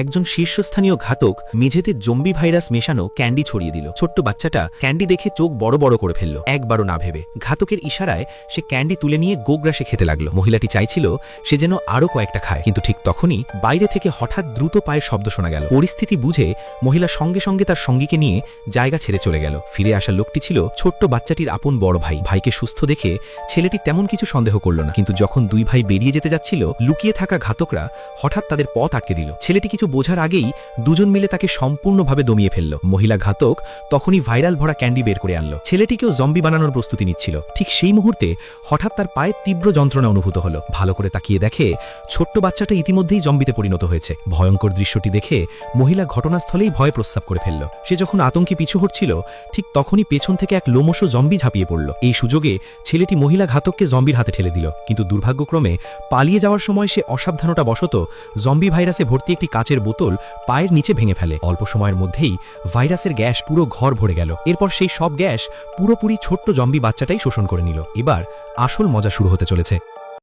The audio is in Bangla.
একজন শীর্ষস্থানীয় ঘাতক মেঝেতে জম্বি ভাইরাস মেশানো ক্যান্ডি ছড়িয়ে দিল। ছোট্ট বাচ্চাটা ক্যান্ডি দেখে চোখ বড় বড় করে ফেলল। একবারও না ভেবে ঘাতকের ইশারায় সে ক্যান্ডি তুলে নিয়ে গোগ্রাসে খেতে লাগল। মহিলাটি চাইছিল সে যেন আরও কয়েকটা খায়, কিন্তু ঠিক তখনই বাইরে থেকে হঠাৎ দ্রুত পায়ের শব্দ শোনা গেল। পরিস্থিতি বুঝে মহিলা সঙ্গে সঙ্গে তার সঙ্গীকে নিয়ে জায়গা ছেড়ে চলে গেল। ফিরে আসা লোকটি ছিল ছোট্ট বাচ্চাটির আপন বড় ভাই। ভাইকে সুস্থ দেখে ছেলেটি তেমন কিছু সন্দেহ করল না, কিন্তু যখন দুই ভাই বেরিয়ে যেতে যাচ্ছিল, লুকিয়ে থাকা ঘাতকরা হঠাৎ তাদের পথ আটকে দিল। ছেলেটি কিছু বোঝার আগেই দুজন মিলে তাকে সম্পূর্ণভাবে দমিয়ে ফেলল। মহিলা ঘাতক তখনই ভাইরাল ভরা ক্যান্ডি বের করে আনলো। ছেলেটিকেও জম্বি বানানোর প্রস্তুতি নিচ্ছিল। ঠিক সেই মুহূর্তে হঠাৎ তার পায়ে তীব্র যন্ত্রণা অনুভূত হলো। ভালো করে তাকিয়ে দেখে ছোট্ট বাচ্চাটা ইতিমধ্যেই জম্বিতে পরিণত হয়েছে। ভয়ঙ্কর দৃশ্যটি দেখে মহিলা ঘটনাস্থলেই ভয় প্রস্তাব করে ফেলল। সে যখন আতঙ্কে পিছু হটছিল, ঠিক তখনই পেছন থেকে এক লোমশ জম্বি ঝাঁপিয়ে পড়ল। এই সুযোগে ছেলেটি মহিলা ঘাতককে জম্বির হাতে ঠেলে দিল। কিন্তু দুর্ভাগ্যক্রমে পালিয়ে যাওয়ার সময় সে অসাবধানতা বশত জম্বি ভাইরাসে ভর্তি একটি কাচের বোতল পায়ের নিচে ভেঙে ফেলে। অল্প সময়ের মধ্যেই ভাইরাসের গ্যাস পুরো ঘর ভরে গেল। এরপর সেই সব গ্যাস পুরোপুরি ছোট্ট জম্বি বাচ্চাটাই শোষণ করে নিল। এবার আসল মজা শুরু হতে চলেছে।